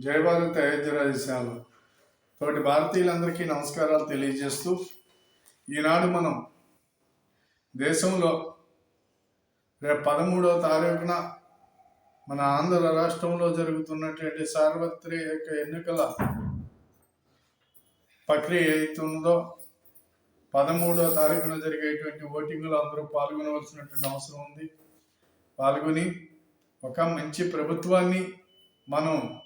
జై భారత్ అయోధ్య తోటి భారతీయులందరికీ నమస్కారాలు తెలియజేస్తూ ఈనాడు మనం దేశంలో రేపు పదమూడవ తారీఖున మన ఆంధ్ర రాష్ట్రంలో జరుగుతున్నటువంటి సార్వత్రిక ఎన్నికల ప్రక్రియ ఏదైతుందో పదమూడవ తారీఖున జరిగేటువంటి ఓటింగ్లో అందరూ పాల్గొనవలసినటువంటి అవసరం ఉంది. పాల్గొని ఒక మంచి ప్రభుత్వాన్ని మనం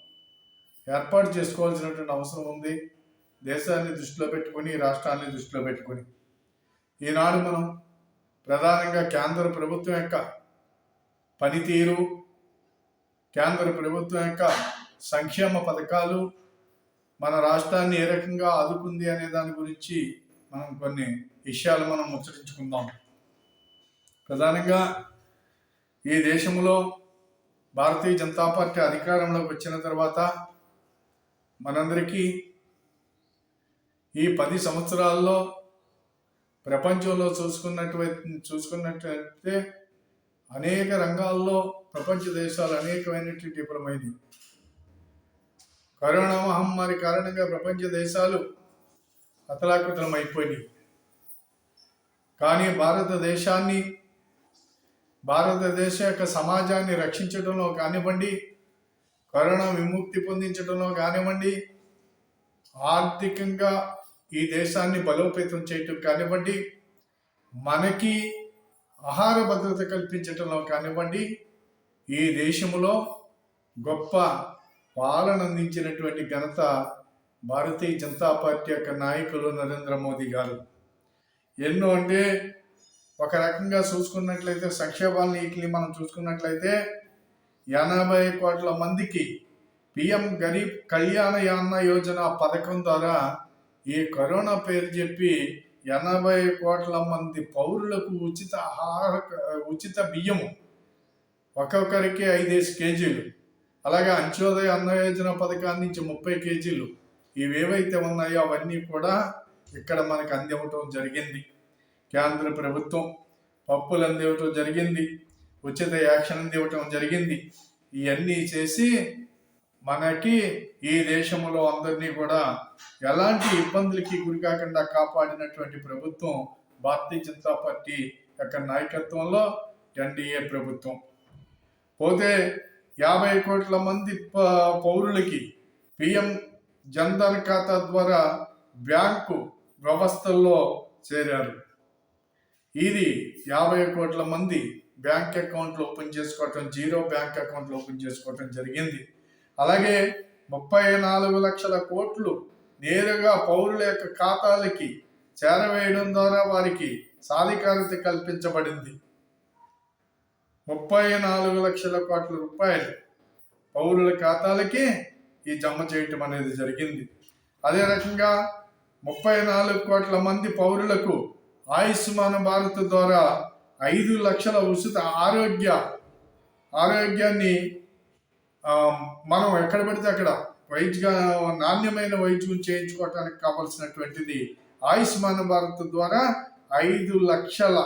ఏర్పాటు చేసుకోవాల్సినటువంటి అవసరం ఉంది. దేశాన్ని దృష్టిలో పెట్టుకొని రాష్ట్రాన్ని దృష్టిలో పెట్టుకొని. ఈనాడు మనం ప్రధానంగా కేంద్ర ప్రభుత్వం యొక్క పనితీరు కేంద్ర ప్రభుత్వం యొక్క సంక్షేమ పథకాలు మన రాష్ట్రాన్ని ఏ రకంగా ఆదుకుంది అనే దాని గురించి మనం కొన్ని విషయాలు మనం ముచ్చరించుకుందాం ప్రధానంగా ఈ దేశంలో భారతీయ జనతా పార్టీ అధికారంలోకి వచ్చిన తర్వాత మనందరికీ ఈ పది సంవత్సరాల్లో ప్రపంచంలో చూసుకున్నట్టు చూసుకున్నట్లయితే అనేక రంగాల్లో ప్రపంచ దేశాలు అనేకమైనటువంటి విఫలమైనవి కరోనా మహమ్మారి కారణంగా ప్రపంచ దేశాలు అతలాకుతలం అయిపోయినాయి కానీ భారతదేశాన్ని భారతదేశ యొక్క సమాజాన్ని రక్షించడంలో కానివ్వండి కరోనా విముక్తి పొందించడంలో కానివ్వండి ఆర్థికంగా ఈ దేశాన్ని బలోపేతం చేయటం కానివ్వండి మనకి ఆహార భద్రత కల్పించటంలో కానివ్వండి ఈ దేశంలో గొప్ప పాలన అందించినటువంటి ఘనత భారతీయ జనతా పార్టీ యొక్క నాయకులు నరేంద్ర మోదీ గారు. ఎన్నో అంటే ఒక రకంగా చూసుకున్నట్లయితే సంక్షేమాలను వీటిని మనం చూసుకున్నట్లయితే ఎనభై కోట్ల మందికి పిఎం గరీబ్ కళ్యాణ యాన్న యోజన పథకం ద్వారా ఈ కరోనా పేరు చెప్పి ఎనభై కోట్ల మంది పౌరులకు ఉచిత ఆహార ఉచిత బియ్యము ఒక్కొక్కరికి ఐదేసి కేజీలు. అలాగే అంత్యోదయ అన్న యోజన పథకాన్ని నుంచి ముప్పై కేజీలు. ఇవేవైతే ఉన్నాయో అవన్నీ కూడా ఇక్కడ మనకు అందివ్వటం జరిగింది. కేంద్ర ప్రభుత్వం పప్పులు అందివ్వటం జరిగింది. ఉచిత యాక్షన్ ఇవ్వటం జరిగింది. ఇవన్నీ చేసి మనకి ఈ దేశంలో అందరినీ కూడా ఎలాంటి ఇబ్బందులకి గురి కాకుండా కాపాడినటువంటి ప్రభుత్వం భారతీయ జనతా పార్టీ యొక్క నాయకత్వంలో ఎన్డీఏ ప్రభుత్వం. పోతే యాభై కోట్ల మంది ప- పౌరులకి పిఎం జన్ధన్ ఖాతా ద్వారా బ్యాంకు వ్యవస్థల్లో చేరారు. ఇది యాభై కోట్ల మంది బ్యాంక్ అకౌంట్లు ఓపెన్ చేసుకోవటం జీరో బ్యాంక్ అకౌంట్లు ఓపెన్ చేసుకోవటం జరిగింది. అలాగే ముప్పై నాలుగు లక్షల కోట్లు నేరుగా పౌరుల యొక్క ఖాతాలకి చేరవేయడం ద్వారా వారికి సాధికారత కల్పించబడింది. ముప్పై నాలుగు లక్షల కోట్ల రూపాయలు పౌరుల ఖాతాలకి ఈ జమ చేయటం అనేది జరిగింది. అదే రకంగా ముప్పై నాలుగు కోట్ల మంది పౌరులకు ఆయుష్మాన్ భారత్ ద్వారా ఐదు లక్షల ఉచిత ఆరోగ్య ఆరోగ్యాన్ని మనం ఎక్కడ పడితే అక్కడ వైద్య నాణ్యమైన వైద్యం చేయించుకోవటానికి కావలసినటువంటిది ఆయుష్మాన్ భారత్ ద్వారా ఐదు లక్షల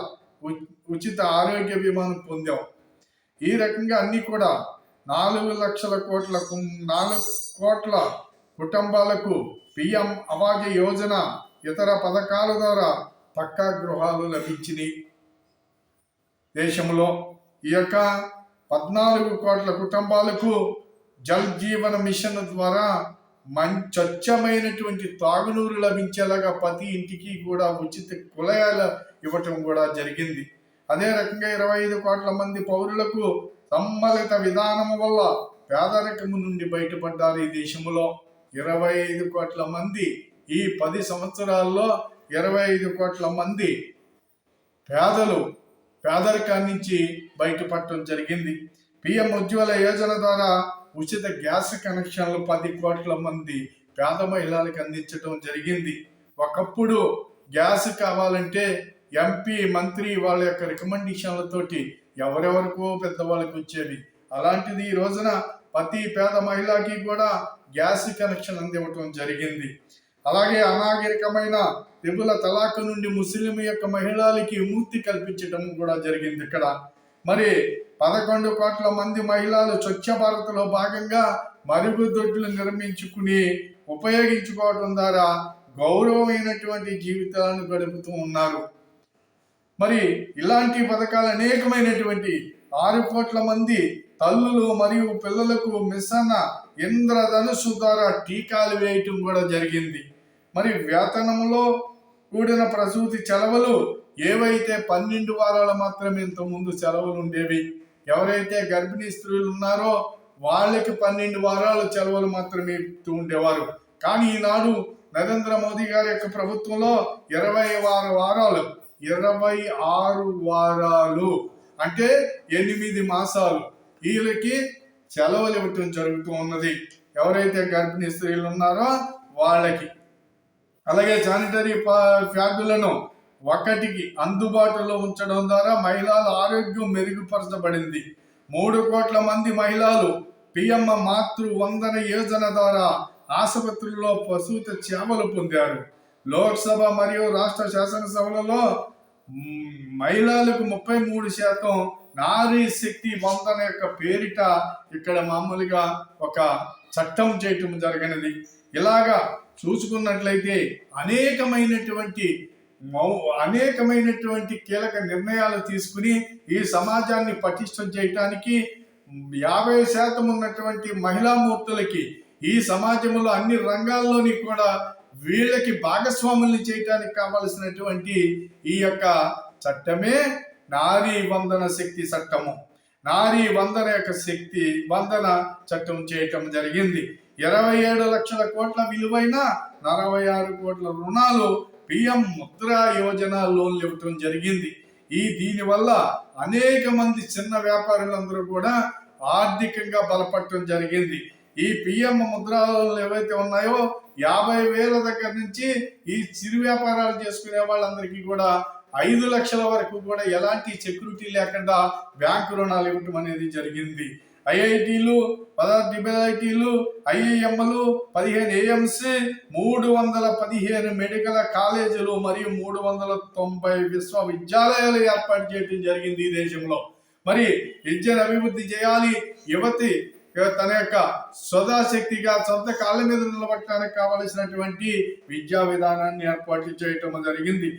ఉ- ఉచిత ఆరోగ్య బీమాను పొందాం. ఈ రకంగా అన్ని కూడా నాలుగు లక్షల కోట్ల నాలుగు కోట్ల కుటుంబాలకు పిఎం అవాజ యోజన ఇతర పథకాల ద్వారా పక్కా గృహాలు లభించినాయి. దేశంలో ఈ యొక్క పద్నాలుగు కోట్ల కుటుంబాలకు జల్ జీవన మిషన్ ద్వారా మంచి స్వచ్ఛమైనటువంటి తాగునీరు లభించేలాగా ప్రతి ఇంటికి కూడా ఉచిత కుళాయిలు ఇవ్వటం కూడా జరిగింది. అదే రకంగా ఇరవై ఐదు కోట్ల మంది పౌరులకు సమ్మలిత విధానం వల్ల పేదరికము నుండి బయటపడ్డారు ఈ దేశంలో. ఇరవై ఐదు కోట్ల మంది ఈ పది సంవత్సరాల్లో ఇరవై ఐదు కోట్ల మంది పేదలు పేదరికాన్ని నుంచి బయటపడటం జరిగింది. పిఎం ఉజ్వల యోజన ద్వారా ఉచిత గ్యాస్ కనెక్షన్లు పది కోట్ల మంది పేద మహిళలకు అందించడం జరిగింది. ఒకప్పుడు గ్యాస్ కావాలంటే ఎంపీ మంత్రి వాళ్ళ యొక్క రికమెండేషన్లతోటి ఎవరెవరికో పెద్దవాళ్ళకి వచ్చేవి. అలాంటిది ఈ రోజున ప్రతి పేద మహిళకి కూడా గ్యాస్ కనెక్షన్ అందివ్వటం జరిగింది. అలాగే అనాగరికమైన తెబుల తలాక్ నుండి ముస్లిం యొక్క మహిళలకి విముక్తి కల్పించడం కూడా జరిగింది ఇక్కడ. మరి పదకొండు కోట్ల మంది మహిళలు స్వచ్ఛ భారత్లో భాగంగా మరుగుదొడ్లు నిర్మించుకుని ఉపయోగించుకోవడం ద్వారా గౌరవమైనటువంటి జీవితాలను గడుపుతూ ఉన్నారు. మరి ఇలాంటి పథకాలు అనేకమైనటువంటి ఆరు కోట్ల మంది తల్లులు మరియు పిల్లలకు మిస్సన్న ఇంద్రధనుసు ద్వారా టీకాలు వేయటం కూడా జరిగింది. మరి వేతనంలో కూడిన ప్రసూతి సెలవులు ఏవైతే పన్నెండు వారాలు మాత్రమే ఇంత ముందు సెలవులు ఉండేవి ఎవరైతే గర్భిణీ స్త్రీలు ఉన్నారో వాళ్ళకి పన్నెండు వారాలు సెలవులు మాత్రమే ఇస్తూ ఉండేవారు. కానీ ఈనాడు నరేంద్ర మోదీ గారి యొక్క ప్రభుత్వంలో ఇరవై ఆరు వారాలు ఇరవై ఆరు వారాలు అంటే ఎనిమిది మాసాలు వీళ్ళకి సెలవులు ఇవ్వటం జరుగుతూ ఉన్నది. ఎవరైతే గర్భిణీ స్త్రీలు ఉన్నారో వాళ్ళకి. అలాగే శానిటరీ ప్యాడ్లను ఒకటికి అందుబాటులో ఉంచడం ద్వారా మహిళల ఆరోగ్యం మెరుగుపరచబడింది. మూడు కోట్ల మంది మహిళలు పిఎం మాతృ వందన యోజన ద్వారా ఆసుపత్రుల్లో ప్రసూత సేవలు పొందారు. లోక్సభ మరియు రాష్ట్ర శాసనసభలలో మహిళలకు ముప్పై మూడు శాతం నారీ శక్తి వందన యొక్క పేరిట ఇక్కడ మామూలుగా ఒక చట్టం చేయటం జరిగినది. ఇలాగా చూసుకున్నట్లయితే అనేకమైనటువంటి మౌ అనేకమైనటువంటి కీలక నిర్ణయాలు తీసుకుని ఈ సమాజాన్ని పటిష్టం చేయటానికి యాభై శాతం ఉన్నటువంటి మహిళా మూర్తులకి ఈ సమాజంలో అన్ని రంగాల్లోని కూడా వీళ్ళకి భాగస్వాముల్ని చేయటానికి కావలసినటువంటి ఈ యొక్క చట్టమే నారీ వందన శక్తి చట్టము. నారీ వందన యొక్క శక్తి వందన చట్టం చేయటం జరిగింది. ఇరవై ఏడు లక్షల కోట్ల విలువైన నలభై ఆరు కోట్ల రుణాలు పిఎం ముద్రా యోజన లోన్లు ఇవ్వటం జరిగింది. ఈ దీనివల్ల అనేక మంది చిన్న వ్యాపారులందరూ కూడా ఆర్థికంగా బలపడటం జరిగింది. ఈ పిఎం ముద్రా లోన్లు ఏవైతే ఉన్నాయో యాభై వేల దగ్గర నుంచి ఈ చిరు వ్యాపారాలు చేసుకునే వాళ్ళందరికీ కూడా ఐదు లక్షల వరకు కూడా ఎలాంటి సెక్యూరిటీ లేకుండా బ్యాంకు రుణాలు ఇవ్వటం అనేది జరిగింది. ఐఐటీలు పదహారు డిబిఐటీలు ఐఐఎంలు పదిహేను ఏఎంసి మూడు వందల పదిహేను మెడికల్ కాలేజీలు మరియు మూడు వందల తొంభై విశ్వవిద్యాలయాలు ఏర్పాటు చేయడం జరిగింది ఈ దేశంలో. మరి విద్యను అభివృద్ధి చేయాలి. యువతి తన యొక్క స్వదాశక్తిగా సొంత కాళ్ళ మీద నిలబట్టడానికి కావలసినటువంటి విద్యా విధానాన్ని ఏర్పాటు చేయటం జరిగింది.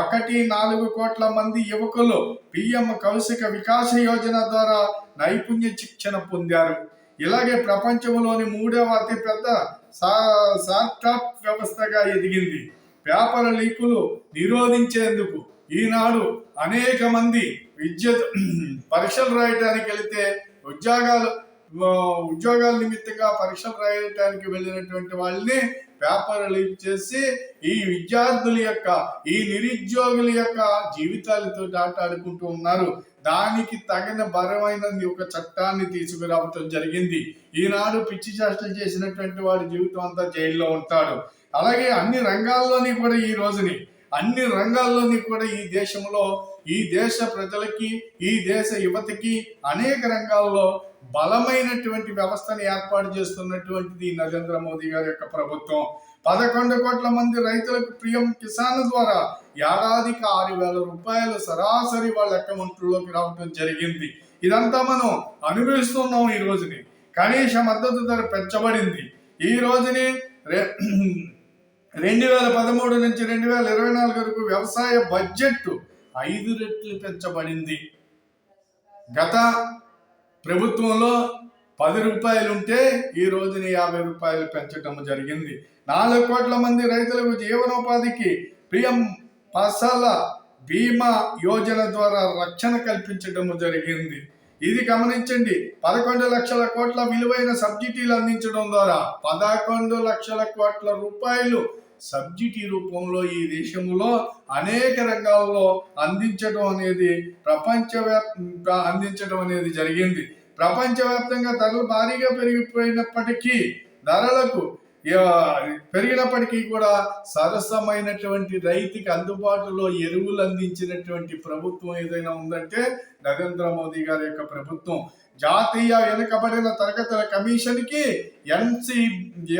ఒకటి నాలుగు కోట్ల మంది యువకులు పిఎం కౌశిక వికాస యోజన ద్వారా నైపుణ్య శిక్షణ పొందారు. ఇలాగే ప్రపంచంలోని మూడవ అతిపెద్ద స్టార్టప్ వ్యవస్థగా ఎదిగింది. పేపర్ లీకులు నిరోధించేందుకు ఈనాడు అనేక మంది విద్య పరీక్షలు రాయటానికి వెళితే ఉద్యోగాలు ఉద్యోగాల నిమిత్తంగా పరీక్షలు రాయటానికి వెళ్ళినటువంటి వాళ్ళని పేపర్ లీక్ చేసి ఈ విద్యార్థుల యొక్క ఈ నిరుద్యోగుల యొక్క జీవితాలతో ఆటాడుకుంటూ ఉన్నారు. దానికి తగిన బలమైన ఒక చట్టాన్ని తీసుకురావటం జరిగింది. ఈనాడు పిచ్చి చేష్టలు చేసినటువంటి వాడి జీవితం అంతా జైల్లో ఉంటాడు. అలాగే అన్ని రంగాల్లోని కూడా ఈ రోజుని అన్ని రంగాల్లోని కూడా ఈ దేశంలో ఈ దేశ ప్రజలకి ఈ దేశ యువతకి అనేక రంగాల్లో బలమైనటువంటి వ్యవస్థను ఏర్పాటు చేస్తున్నటువంటిది నరేంద్ర మోదీ గారి యొక్క ప్రభుత్వం. పదకొండు కోట్ల మంది రైతులకు ప్రియం కిసాన్ ద్వారా ఏడాదికి ఆరు వేల రూపాయలు సరాసరి వాళ్ళ అకౌంట్లోకి రావడం జరిగింది. ఇదంతా మనం అనుభవిస్తున్నాం ఈ రోజుని. కనీస మద్దతు ధర పెంచబడింది. ఈ రోజుని రెండు వేల పదమూడు నుంచి రెండు వేల ఇరవై నాలుగు వరకు వ్యవసాయ బడ్జెట్ ఐదు రెట్లు పెంచబడింది. గత ప్రభుత్వంలో పది రూపాయలు ఉంటే ఈ రోజున యాభై రూపాయలు పెంచడం జరిగింది. నాలుగు కోట్ల మంది రైతులకు జీవనోపాధికి పిఎం ఫసల బీమా యోజన ద్వారా రక్షణ కల్పించడం జరిగింది. ఇది గమనించండి పదకొండు లక్షల కోట్ల విలువైన సబ్సిడీలు అందించడం ద్వారా పదకొండు లక్షల కోట్ల రూపాయలు సబ్సిడీ రూపంలో ఈ దేశంలో అనేక రంగాల్లో అందించడం అనేది ప్రపంచవ్యాప్తంగా అందించడం అనేది జరిగింది. ప్రపంచవ్యాప్తంగా ధరలు భారీగా పెరిగిపోయినప్పటికీ ధరలకు పెరిగినప్పటికీ కూడా సరసమైనటువంటి రైతుకి అందుబాటులో ఎరువులు అందించినటువంటి ప్రభుత్వం ఏదైనా ఉందంటే నరేంద్ర మోదీ గారి యొక్క ప్రభుత్వం. జాతీయ వెనుకబడిన తరగతుల కమిషన్కి ఎన్సి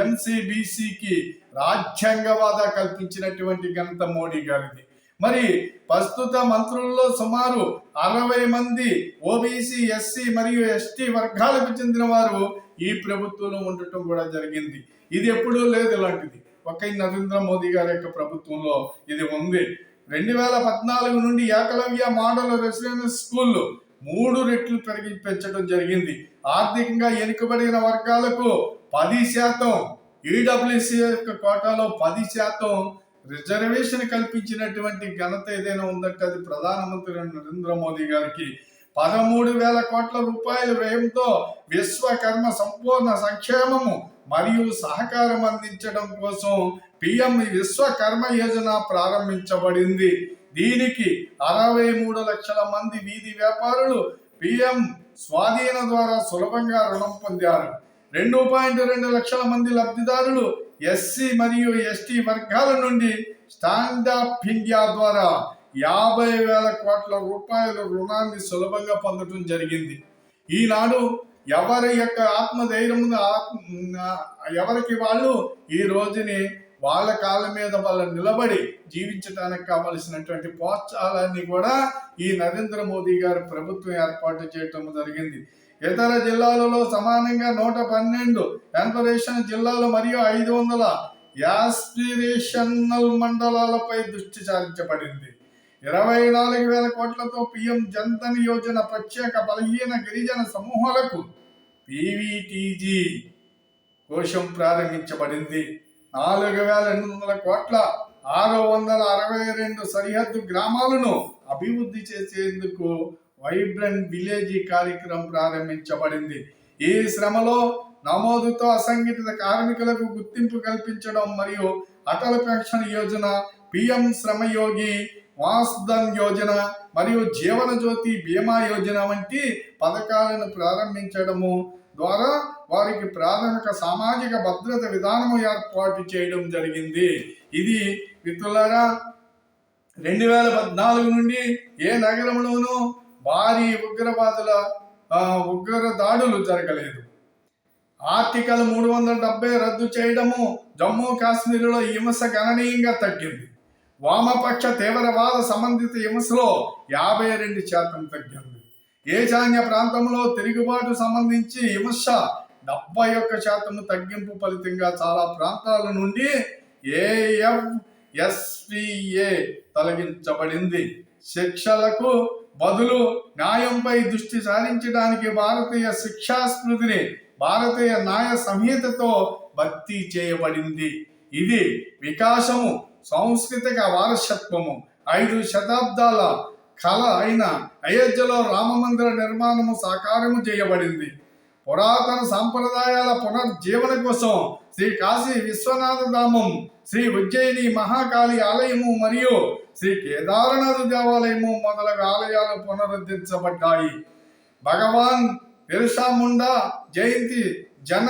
ఎన్సిబిసికి రాజ్యాంగవాద కల్పించినటువంటి ఘనత మోడీ గారిది. మరి ప్రస్తుత మంత్రుల్లో సుమారు అరవై మంది ఓబీసీ ఎస్సీ మరియు ఎస్టీ వర్గాలకు చెందిన వారు ఈ ప్రభుత్వంలో ఉండటం కూడా జరిగింది. ఇది ఎప్పుడూ లేదు ఇలాంటిది. ఒక నరేంద్ర మోదీ గారి యొక్క ప్రభుత్వంలో ఇది ఉంది. రెండు వేల పద్నాలుగు నుండి ఏకలవ్య మోడల్ రెసిడెన్షియల్ స్కూళ్ళు మూడు రెట్లు పెరిగి పెంచడం జరిగింది. ఆర్థికంగా వెనుకబడిన వర్గాలకు పది శాతం ఈడబ్ల్యూసీ యొక్క కోటాలో పది శాతం రిజర్వేషన్ కల్పించినటువంటి ఘనత ఏదైనా ఉందంటే అది ప్రధానమంత్రి నరేంద్ర మోదీ గారికి. పదమూడు వేల కోట్ల రూపాయల వ్యయంతో విశ్వకర్మ సంపూర్ణ సంక్షేమము మరియు సహకారం అందించడం కోసం పిఎం విశ్వకర్మ యోజన ప్రారంభించబడింది. దీనికి అరవై మూడు లక్షల మంది వీధి వ్యాపారులు పిఎం స్వాధీన ద్వారా సులభంగా రుణం పొందారు. రెండు పాయింట్ రెండు లక్షల మంది లబ్ధిదారులు ఎస్సీ మరియు ఎస్టీ వర్గాల నుండి స్టాండప్ ఇండియా ద్వారా యాభై వేల కోట్ల రూపాయల రుణాన్ని సులభంగా పొందడం జరిగింది. ఈనాడు ఎవరి యొక్క ఆత్మధైర్యం ఎవరికి వాళ్ళు ఈ రోజుని వాళ్ళ కాళ్ళ మీద వాళ్ళు నిలబడి జీవించడానికి కావలసినటువంటి ప్రోత్సాహాలన్నీ కూడా ఈ నరేంద్ర మోదీ గారి ప్రభుత్వం ఏర్పాటు చేయటం జరిగింది. ఇతర జిల్లాలలో సమానంగా నూట పన్నెండు కార్పొరేషన్ జిల్లాలు మరియు ఐదు వందల యాస్పిరేషనల్ మండలాలపై దృష్టి సారించబడింది. ఇరవై నాలుగు వేల కోట్లతో పిఎం జన్ధన్ యోజన ప్రత్యేక బలహీన గిరిజన సమూహాలకు పివిటీజీ కోశం ప్రారంభించబడింది. నాలుగు వేల ఎనిమిది వందల కోట్ల ఆరు వందల అరవై రెండు సరిహద్దు గ్రామాలను అభివృద్ధి చేసేందుకు వైబ్రెంట్ విలేజ్ కార్యక్రమం ప్రారంభించబడింది. ఈ శ్రమలో నమోదుతో అసంఘటిత కార్మికులకు గుర్తింపు కల్పించడం మరియు అటల్ పెన్షన్ యోజన పిఎం శ్రమయోగి వాస్ధన్ యోజన మరియు జీవన జ్యోతి బీమా యోజన వంటి పథకాలను ప్రారంభించడము ద్వారా వారికి ప్రాథమిక సామాజిక భద్రత విధానము ఏర్పాటు చేయడం జరిగింది. ఇది మిత్రులారా రెండు వేల పద్నాలుగు నుండి ఏ నగరంలోనూ భారీ ఉగ్రవాదుల ఉగ్ర దాడులు జరగలేదు. ఆర్టికల్ మూడు వందల డెబ్బై రద్దు చేయడము జమ్మూ కాశ్మీర్లో హింస గణనీయంగా తగ్గింది. వామపక్ష తీవ్రవాద సంబంధిత హింసలో యాభై రెండు శాతం తగ్గింది. ఏశాన్య ప్రాంతంలో తిరుగుబాటు సంబంధించి హింస డెబ్బై ఒక్క శాతం తగ్గింపు ఫలితంగా చాలా ప్రాంతాల నుండి ఏఎఫ్ ఎస్పిఏ తొలగించబడింది. శిక్షలకు బదులు న్యాయంపై దృష్టి సారించడానికి భారతీయ శిక్షా స్మృతిని భారతీయ న్యాయ సంహితతో భర్తీ చేయబడింది. ఇది వికాసము సాంస్కృతిక వారసత్వము. ఐదు శతాబ్దాల కళ అయిన అయోధ్యలో రామమందిర నిర్మాణము సాకారము చేయబడింది. పురాతన సాంప్రదాయాల పునర్జీవన కోసం శ్రీ కాశీ విశ్వనాథ ధామం శ్రీ ఉజ్జయిని మహాకాళి ఆలయము మరియు శ్రీ కేదారనాథ దేవాలయము మొదలగు ఆలయాలు పునరుద్ధరించబడ్డాయి. భగవాన్ బిర్సాముండా జయంతి జన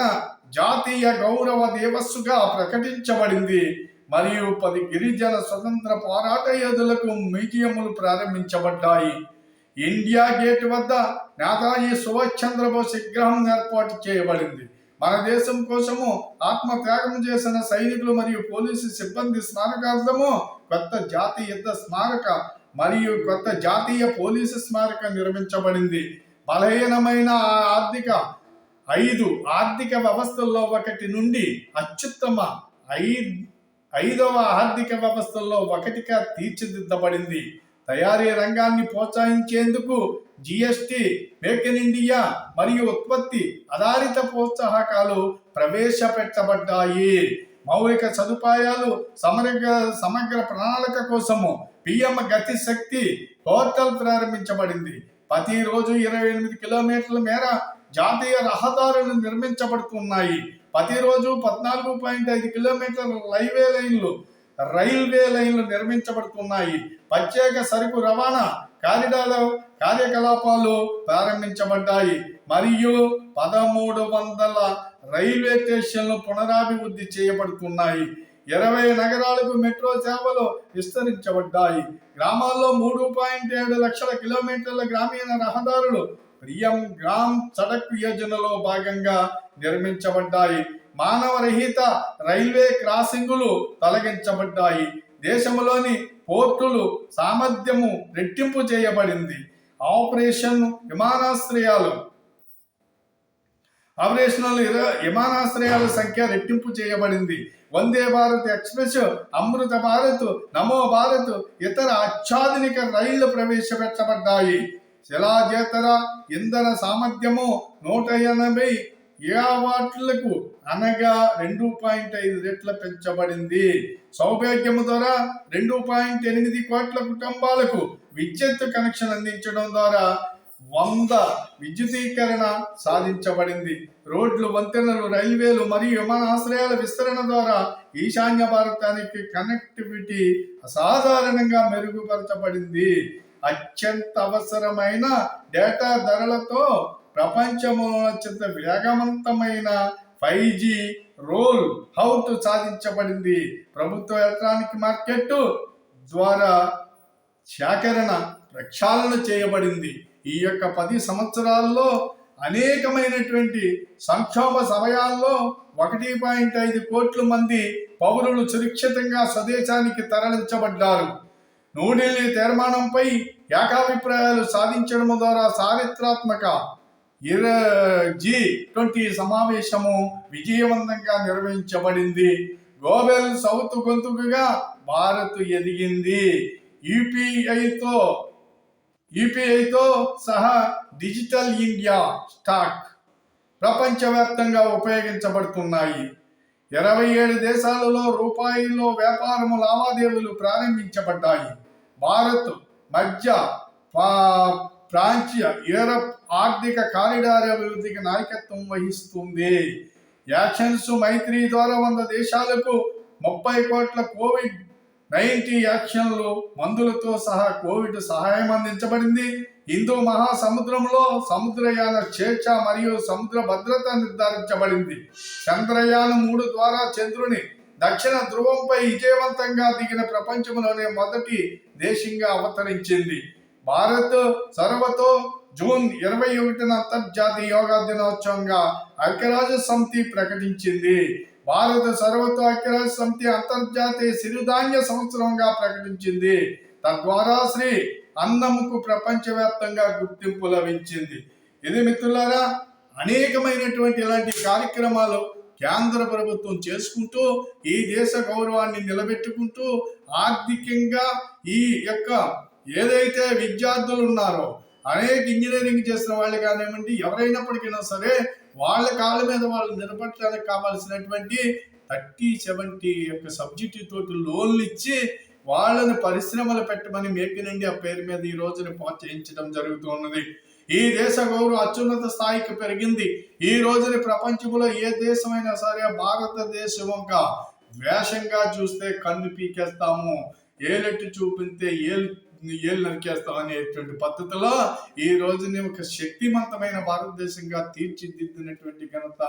జాతీయ గౌరవ దివస్సుగా ప్రకటించబడింది. మరియు పది గిరిజన స్వతంత్ర పోరాట యోధులకు మ్యూజియంలు ప్రారంభించబడ్డాయి. ఇండియా గేట్ వద్ద నేతాజీ సుభాష్ చంద్రబోస్ విగ్రహం ఏర్పాటు చేయబడింది. మన దేశం కోసము ఆత్మత్యాగం చేసిన సైనికులు మరియు పోలీసు సిబ్బంది స్మారకార్థము కొత్త జాతీయ యుద్ధ స్మారక మరియు కొత్త జాతీయ పోలీసు స్మారక నిర్మించబడింది. బలహీనమైన ఆ ఆర్థిక ఐదు ఆర్థిక వ్యవస్థల్లో ఒకటి నుండి అత్యుత్తమ ఐదవ ఆర్థిక వ్యవస్థల్లో ఒకటిగా తీర్చిదిద్దబడింది. తయారీ రంగాన్ని ప్రోత్సహించేందుకు జిఎస్టి మేక్ ఇన్ ఇండియా మరియు ఉత్పత్తి ఆధారిత ప్రోత్సాహకాలు ప్రవేశపెట్టబడ్డాయి. మౌలిక సదుపాయాలు సమగ్ర సమగ్ర ప్రణాళిక కోసము పిఎం గతి శక్తి పోర్టల్ ప్రారంభించబడింది. ప్రతిరోజు ఇరవై ఎనిమిది కిలోమీటర్ల మేర జాతీయ రహదారులు నిర్మించబడుతున్నాయి. ప్రతిరోజు పద్నాలుగు పాయింట్ ఐదు కిలోమీటర్ల రైల్వే లైన్లు రైల్వే లైన్లు నిర్మించబడుతున్నాయి. ప్రత్యేక సరుకు రవాణా కారిడార్లు కార్యకలాపాలు ప్రారంభించబడ్డాయి. మరియు పదమూడు వందల రైల్వే స్టేషన్లు పునరాభివృద్ధి చేయబడుతున్నాయి. ఇరవై నగరాలకు మెట్రో సేవలు విస్తరించబడ్డాయి. గ్రామాల్లో మూడు పాయింట్ ఏడు లక్షల కిలోమీటర్ల గ్రామీణ రహదారులు ప్రియం గ్రామ్ సడక్ యోజనలో భాగంగా నిర్మించబడ్డాయి. మానవరహిత రైల్వే క్రాసింగులు తొలగించబడ్డాయి. దేశంలోని పోర్టులు సామర్థ్యము రెట్టింపు చేయబడింది. ఆపరేషన్ విమానాశ్రయాలు. ఆపరేషనల్ విమానాశ్రయాల సంఖ్య రెట్టింపు చేయబడింది. వందే భారత్ ఎక్స్ప్రెస్ అమృత భారత్ నమో భారత్ ఇతర అత్యాధునిక రైళ్ళు ప్రవేశపెట్టబడ్డాయి. శిలాజేతర ఇంధన సామర్థ్యము నూట ఎనభై ఏ గిగావాట్లకు అనగా రెండు పాయింట్ ఐదు రెట్ల పెంచబడింది? సౌభాగ్యము ద్వారా రెండు పాయింట్ ఎనిమిది కోట్ల కుటుంబాలకు విద్యుత్ కనెక్షన్ అందించడం ద్వారా వంద విద్యుదీకరణ సాధించబడింది. రోడ్లు వంతెనలు రైల్వేలు మరియు విమానాశ్రయాల విస్తరణ ద్వారా ఈశాన్య భారతానికి కనెక్టివిటీ అసాధారణంగా మెరుగుపరచబడింది. అత్యంత అవసరమైన డేటా ధరలతో ప్రపంచంలో అత్యంత వేగవంతమైన ఫైవ్ జీ రోల్ హౌట్ సాధించబడింది. ప్రభుత్వ ఎలక్ట్రానిక్ మార్కెట్ ద్వారా సేకరణ ప్రక్షాళన చేయబడింది. ఈ యొక్క పది సంవత్సరాల్లో అనేకమైనటువంటి సంక్షోభ సమయాల్లో ఒకటి పాయింట్ ఐదు కోట్ల మంది పౌరులు సురక్షితంగా స్వదేశానికి తరలించబడ్డారు. న్యూఢిల్లీ తీర్మానంపై ఏకాభిప్రాయాలు సాధించడం ద్వారా చారిత్రాత్మక జీ ట్వంటీ సమావేశము విజయవంతంగా నిర్వహించబడింది. గ్లోబల్ సౌత్ గొంతుకుగా భారత్ ఎదిగింది. యూపీఐతో యూపీఐతో సహా డిజిటల్ ఇండియా స్టాక్ ప్రపంచవ్యాప్తంగా ఉపయోగించబడుతున్నాయి. ఇరవై ఏడు దేశాలలో రూపాయిలో వ్యాపారము లావాదేవీలు ప్రారంభించబడ్డాయి. భారత్ మధ్య పా- ప్రాంతీయ యూరప్ ఆర్థిక కారిడార్ అభివృద్ధికి నాయకత్వం వహిస్తుంది. యాక్షన్స్ మైత్రి ద్వారా వంద దేశాలకు ముప్పై కోట్ల కోవిడ్ నైన్టీ యాక్షన్లు మందులతో సహా కోవిడ్ సహాయం అందించబడింది. హిందూ మహాసముద్రంలో సముద్రయాన స్వేచ్ఛ మరియు సముద్ర భద్రత నిర్ధారించబడింది. చంద్రయాన మూడు ద్వారా చంద్రుని దక్షిణ ధ్రువంపై విజయవంతంగా దిగిన ప్రపంచంలోనే మొదటి దేశంగా అవతరించింది. భారత్ సర్వతో జూన్ ఇరవై ఒకటిన అంతర్జాతీయ యోగా దినోత్సవంగా ఐక్యరాజ్య సమితి ప్రకటించింది. భారత సర్వతో ఐక్యరాజ్య సమితి అంతర్జాతీయ సిరిధాన్య సంవత్సరంగా ప్రకటించింది. తద్వారా శ్రీ అన్నముకు ప్రపంచవ్యాప్తంగా గుర్తింపు లభించింది. ఇది మిత్రులారా అనేకమైనటువంటి ఇలాంటి కార్యక్రమాలు కేంద్ర ప్రభుత్వం చేసుకుంటూ ఈ దేశ గౌరవాన్ని నిలబెట్టుకుంటూ ఆర్థికంగా ఈ యొక్క ఏదైతే విద్యార్థులు ఉన్నారో అనేక ఇంజనీరింగ్ చేసిన వాళ్ళు కానివ్వండి ఎవరైనప్పటికైనా సరే వాళ్ళ కాళ్ళ మీద వాళ్ళు నిలబడటానికి కావాల్సినటువంటి థర్టీ సెవెంటీ యొక్క సబ్జెక్టు తోటి లోన్లు ఇచ్చి వాళ్ళని పరిశ్రమలు పెట్టమని మేక్ ఇన్ ఇండియా పేరు మీద ఈ రోజున ప్రోత్సహించడం జరుగుతున్నది. ఈ దేశ గౌరవం అత్యున్నత స్థాయికి పెరిగింది. ఈ రోజున ప్రపంచంలో ఏ దేశమైనా సరే భారతదేశం ఒక వేషంగా చూస్తే కన్ను పీకేస్తాము. ఏలెట్టు చూపితే ఏలు ఏళ్ళు నరికేస్తావు అనేటువంటి పద్ధతిలో ఈ రోజుని ఒక శక్తివంతమైన భారతదేశంగా తీర్చిదిద్దినటువంటి ఘనత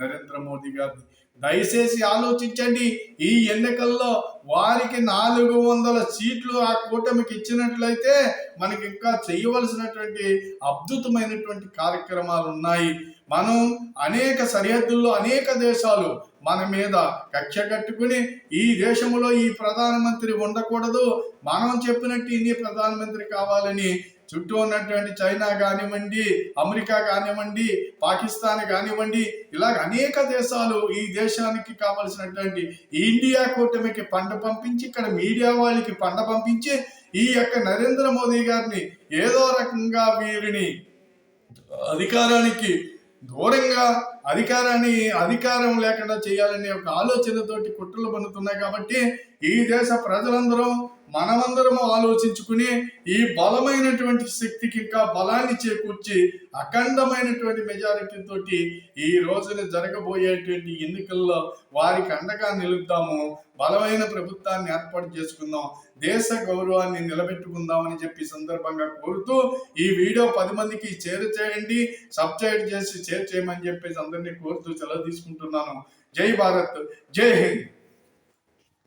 నరేంద్ర మోదీ గారిది. దయచేసి ఆలోచించండి. ఈ ఎన్నికల్లో వారికి నాలుగు వందల సీట్లు ఆ కూటమికి ఇచ్చినట్లయితే మనకి ఇంకా చేయవలసినటువంటి అద్భుతమైనటువంటి కార్యక్రమాలు ఉన్నాయి. మనం అనేక సరిహద్దుల్లో అనేక దేశాలు మన మీద కక్ష కట్టుకుని ఈ దేశంలో ఈ ప్రధానమంత్రి ఉండకూడదు. మనం చెప్పినట్టు ఇన్ని ప్రధానమంత్రి కావాలని చుట్టూ ఉన్నటువంటి చైనా కానివ్వండి అమెరికా కానివ్వండి పాకిస్తాన్ కానివ్వండి ఇలాగ అనేక దేశాలు ఈ దేశానికి కావలసినటువంటి ఇండియా కూటమికి పంట పంపించి ఇక్కడ మీడియా వాళ్ళకి పంట పంపించి ఈ యొక్క నరేంద్ర మోదీ గారిని ఏదో రకంగా వీరిని అధికారానికి దూరంగా అధికారాన్ని అధికారం లేకుండా చేయాలనే ఒక ఆలోచనతోటి కుట్రలు పన్నుతున్నాయి కాబట్టి ఈ దేశ ప్రజలందరూ మనమందరము ఆలోచించుకుని ఈ బలమైనటువంటి శక్తికి ఇంకా బలాన్ని చేకూర్చి అఖండమైనటువంటి మెజారిటీతో ఈ రోజున జరగబోయేటువంటి ఎన్నికల్లో వారికి అండగా నిలుద్దాము. బలమైన ప్రభుత్వాన్ని ఏర్పాటు చేసుకుందాం. దేశ గౌరవాన్ని నిలబెట్టుకుందామని చెప్పి సందర్భంగా కోరుతూ ఈ వీడియో పది మందికి షేర్ చేయండి. సబ్స్క్రైబ్ చేసి షేర్ చేయమని చెప్పేసి అందరినీ కోరుతూ సెలవు తీసుకుంటున్నాను. జై భారత్. జై హింద్.